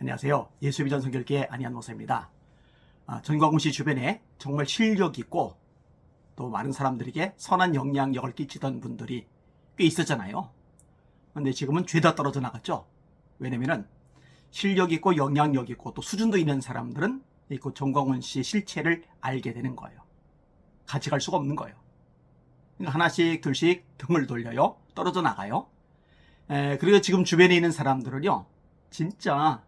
안녕하세요. 예수비전 성결교회 안희한 목사입니다. 아, 전광훈 씨 주변에 정말 실력 있고 또 많은 사람들에게 선한 영향력을 끼치던 분들이 꽤 있었잖아요. 근데 지금은 죄다 떨어져 나갔죠. 왜냐면은 실력 있고 영향력 있고 또 수준도 있는 사람들은 그 전광훈 씨의 실체를 알게 되는 거예요. 같이 갈 수가 없는 거예요. 그러니까 하나씩 둘씩 등을 돌려요. 떨어져 나가요. 에, 그리고 지금 주변에 있는 사람들은요. 진짜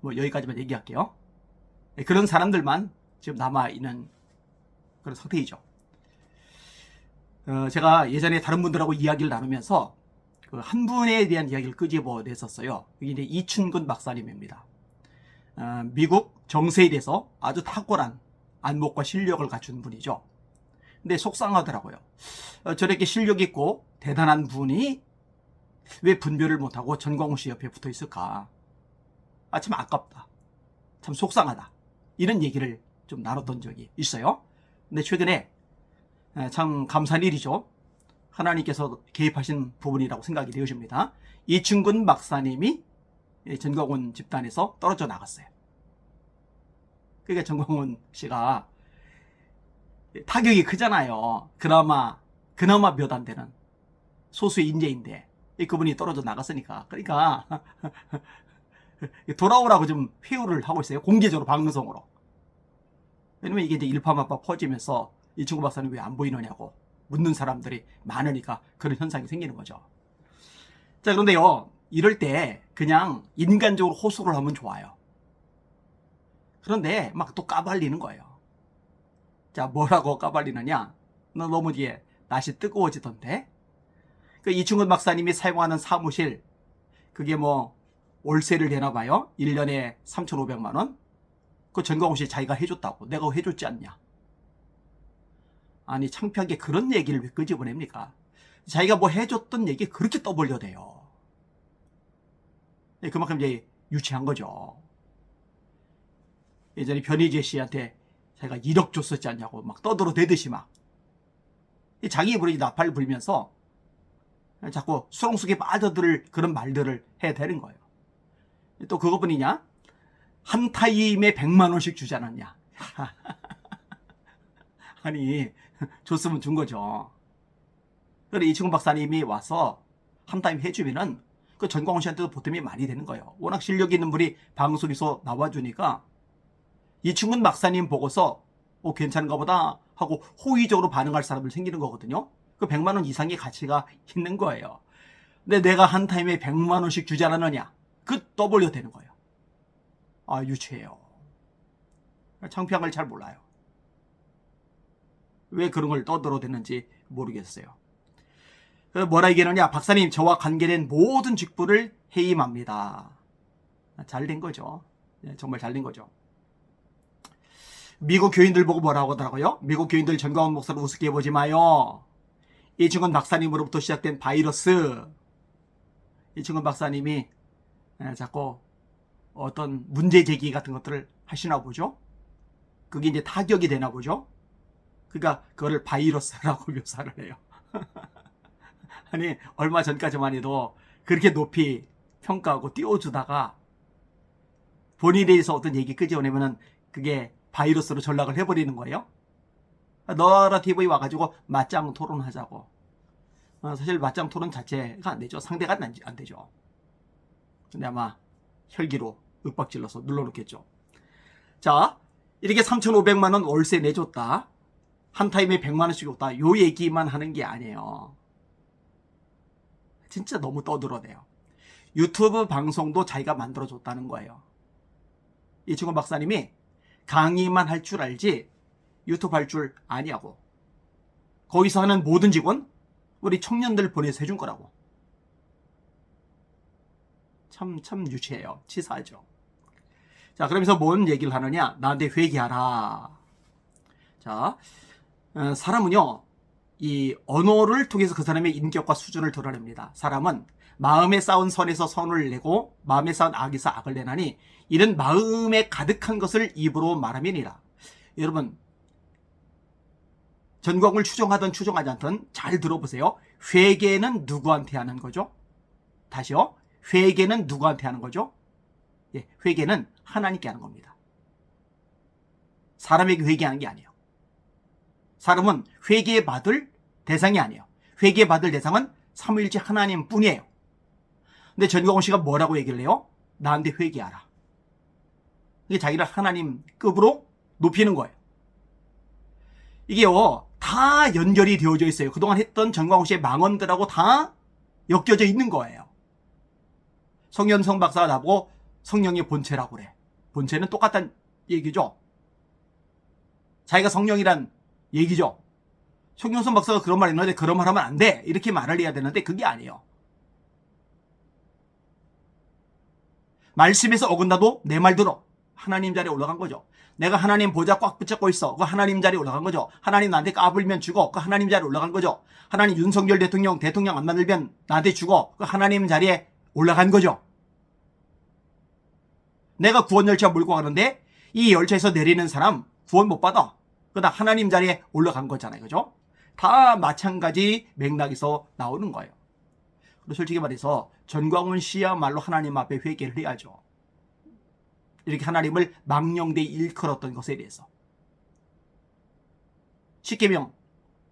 뭐 여기까지만 얘기할게요. 네, 그런 사람들만 지금 남아 있는 그런 상태이죠. 어, 제가 예전에 다른 분들하고 이야기를 나누면서 그 한 분에 대한 이야기를 끄집어 냈었어요. 이게 이제 이춘근 박사님입니다. 어, 미국 정세에 대해서 아주 탁월한 안목과 실력을 갖춘 분이죠. 근데 속상하더라고요. 어, 저렇게 실력 있고 대단한 분이 왜 분별을 못하고 전광훈 씨 옆에 붙어 있을까? 아, 참 아깝다. 참 속상하다. 이런 얘기를 좀 나눴던 적이 있어요. 근데 최근에 에, 참 감사한 일이죠. 하나님께서 개입하신 부분이라고 생각이 되어집니다. 이충근 박사님이 이 전광훈 집단에서 떨어져 나갔어요. 그러니까 전광훈 씨가 타격이 크잖아요. 그나마 그나마 몇 안 되는 소수의 인재인데 이 그분이 떨어져 나갔으니까 그러니까 돌아오라고 좀 회유를 하고 있어요. 공개적으로 방송으로. 왜냐면 이게 이제 일파만파 퍼지면서 이충구 박사는 왜 안 보이느냐고 묻는 사람들이 많으니까 그런 현상이 생기는 거죠. 자, 그런데요. 이럴 때 그냥 인간적으로 호소를 하면 좋아요. 그런데 막 또 까발리는 거예요. 자, 뭐라고 까발리느냐? 너 너무 뒤에 날씨 뜨거워지던데? 그 이충근 박사님이 사용하는 사무실, 그게 뭐 월세를 내나 봐요. 1년에 3,500만 원. 그 전광훈 씨 자기가 해줬다고. 내가 해줬지 않냐. 아니 창피하게 그런 얘기를 왜 끄집어냅니까? 자기가 뭐 해줬던 얘기 그렇게 떠벌려대요. 네, 그만큼 이제 유치한 거죠. 예전에 변희재 씨한테 자기가 1억 줬었지 않냐고 막 떠들어 대듯이 막. 이 자기 입으로 이 나팔 불면서 자꾸 수렁 속에 빠져들 그런 말들을 해야 되는 거예요. 또 그것뿐이냐? 한 타임에 100만 원씩 주지 않았냐? 아니 줬으면 준 거죠. 그래 이충훈 박사님이 와서 한 타임 해주면은 그 전광훈 씨한테도 보탬이 많이 되는 거예요. 워낙 실력 있는 분이 방송에서 나와주니까 이충훈 박사님 보고서 어, 괜찮은가 보다 하고 호의적으로 반응할 사람들 생기는 거거든요. 그 100만 원 이상의 가치가 있는 거예요. 근데 내가 한 타임에 100만 원씩 주지 않았느냐? 그 떠벌려 되는 거예요. 아, 유치해요. 창피한 걸 잘 몰라요. 왜 그런 걸 떠들어대는지 모르겠어요. 그 뭐라 얘기하느냐? 박사님, 저와 관계된 모든 직부를 해임합니다. 잘 된 거죠. 네, 정말 잘 된 거죠. 미국 교인들 보고 뭐라고 하더라고요? 미국 교인들 전광훈 목사를 우습게 보지 마요. 이충근 박사님으로부터 시작된 바이러스. 이충근 박사님이 에, 자꾸 어떤 문제 제기 같은 것들을 하시나 보죠. 그게 이제 타격이 되나 보죠. 그러니까 그거를 바이러스라고 묘사를 해요. 아니 얼마 전까지만 해도 그렇게 높이 평가하고 띄워주다가 본인에 대해서 어떤 얘기 끄집어내면은 그게 바이러스로 전락을 해버리는 거예요. 너라 TV 와가지고 맞짱 토론하자고. 어, 사실 맞짱 토론 자체가 안 되죠. 상대가 안, 안 되죠. 근데 아마 혈기로 윽박질러서 눌러놓겠죠. 자, 이렇게 3,500만 원 월세 내줬다. 한 타임에 100만 원씩 줬다. 요 얘기만 하는 게 아니에요. 진짜 너무 떠들어대요. 유튜브 방송도 자기가 만들어줬다는 거예요. 이충원 박사님이 강의만 할 줄 알지 유튜브 할 줄 아니하고 거기서 하는 모든 직원 우리 청년들 보내서 해준 거라고. 참, 참 유치해요. 치사하죠. 자, 그러면서 뭔 얘기를 하느냐? 나한테 회개하라. 자, 어, 사람은요, 이 언어를 통해서 그 사람의 인격과 수준을 드러냅니다. 사람은 마음에 쌓은 선에서 선을 내고 마음에 쌓은 악에서 악을 내나니 이런 마음에 가득한 것을 입으로 말하면이라. 여러분, 전광을 추정하든 추정하지 않든 잘 들어보세요. 회개는 누구한테 하는 거죠? 다시요. 회개는 누구한테 하는 거죠? 예, 회개는 하나님께 하는 겁니다. 사람에게 회개하는 게 아니에요. 사람은 회개 받을 대상이 아니에요. 회개 받을 대상은 삼위일체 하나님 뿐이에요. 근데 전광훈 씨가 뭐라고 얘기를 해요? 나한테 회개하라. 이게 자기를 하나님급으로 높이는 거예요. 이게요, 다 연결이 되어져 있어요. 그동안 했던 전광훈 씨의 망언들하고 다 엮여져 있는 거예요. 성현성 박사가 나보고 성령의 본체라고 그래. 본체는 똑같다는 얘기죠. 자기가 성령이란 얘기죠. 성경선 박사가 그런 말 했는데 그런 말 하면 안 돼. 이렇게 말을 해야 되는데 그게 아니에요. 말씀에서 어긋나도 내 말 들어. 하나님 자리에 올라간 거죠. 내가 하나님 보좌 꽉 붙잡고 있어. 그 하나님 자리에 올라간 거죠. 하나님 나한테 까불면 죽어. 그 하나님 자리에 올라간 거죠. 하나님 윤석열 대통령 대통령 안 만들면 나한테 죽어. 그 하나님 자리에 올라간 거죠. 내가 구원 열차 몰고 가는데 이 열차에서 내리는 사람 구원 못 받아. 그다 하나님 자리에 올라간 거잖아요. 그죠? 다 마찬가지 맥락에서 나오는 거예요. 그리고 솔직히 말해서 전광훈 씨야말로 하나님 앞에 회개를 해야죠. 이렇게 하나님을 망령되이 일컬었던 것에 대해서. 10계명,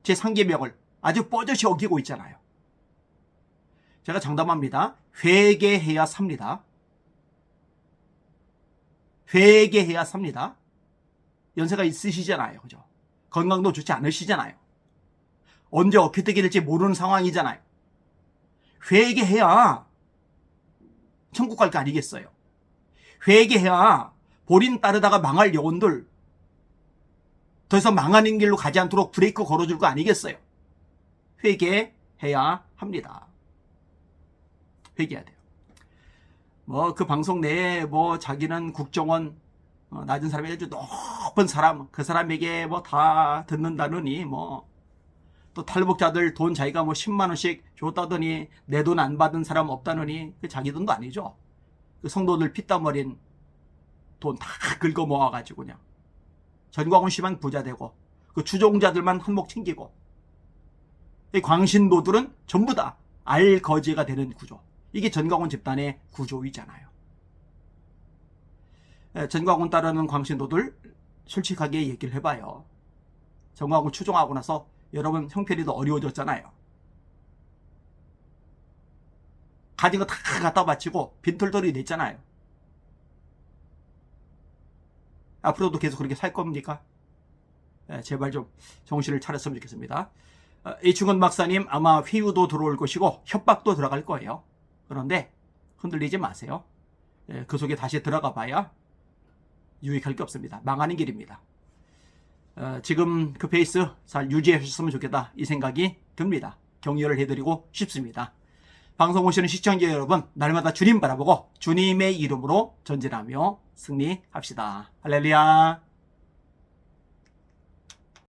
제3계명을 아주 뻗어시 어기고 있잖아요. 제가 장담합니다. 회개해야 삽니다. 회개해야 삽니다. 연세가 있으시잖아요. 그죠? 건강도 좋지 않으시잖아요. 언제 어떻게 될지 모르는 상황이잖아요. 회개해야 천국 갈 거 아니겠어요? 회개해야 본인 따르다가 망할 영혼들 더 이상 망하는 길로 가지 않도록 브레이크 걸어줄 거 아니겠어요? 회개해야 합니다. 회개해야 돼요. 뭐 그 방송 내에 뭐 자기는 국정원 어, 낮은 사람이 아주 높은 사람 그 사람에게 뭐 다 듣는다느니 뭐 또 탈북자들 돈 자기가 뭐 10만 원씩 줬다더니 내 돈 안 받은 사람 없다느니 그 자기 돈도 아니죠. 그 성도들 피땀 어린 돈 다 긁어 모아가지고 그냥 전광훈 씨만 부자 되고 그 추종자들만 한몫 챙기고 이 광신도들은 전부 다 알거지가 되는 구조. 이게 전광훈 집단의 구조이잖아요. 예, 전광훈 따르는 광신도들 솔직하게 얘기를 해봐요. 전광훈 추종하고 나서 여러분 형편이 더 어려워졌잖아요. 가진 거 다 갖다 바치고 빈털터리 냈잖아요. 앞으로도 계속 그렇게 살 겁니까? 예, 제발 좀 정신을 차렸으면 좋겠습니다. 어, 이충원 박사님 아마 회유도 들어올 것이고 협박도 들어갈 거예요. 그런데 흔들리지 마세요. 예, 그 속에 다시 들어가 봐야 유익할 게 없습니다. 망하는 길입니다. 어, 지금 그 페이스 잘 유지하셨으면 좋겠다 이 생각이 듭니다. 격려를 해드리고 싶습니다. 방송 오시는 시청자 여러분 날마다 주님 바라보고 주님의 이름으로 전진하며 승리합시다. 할렐루야.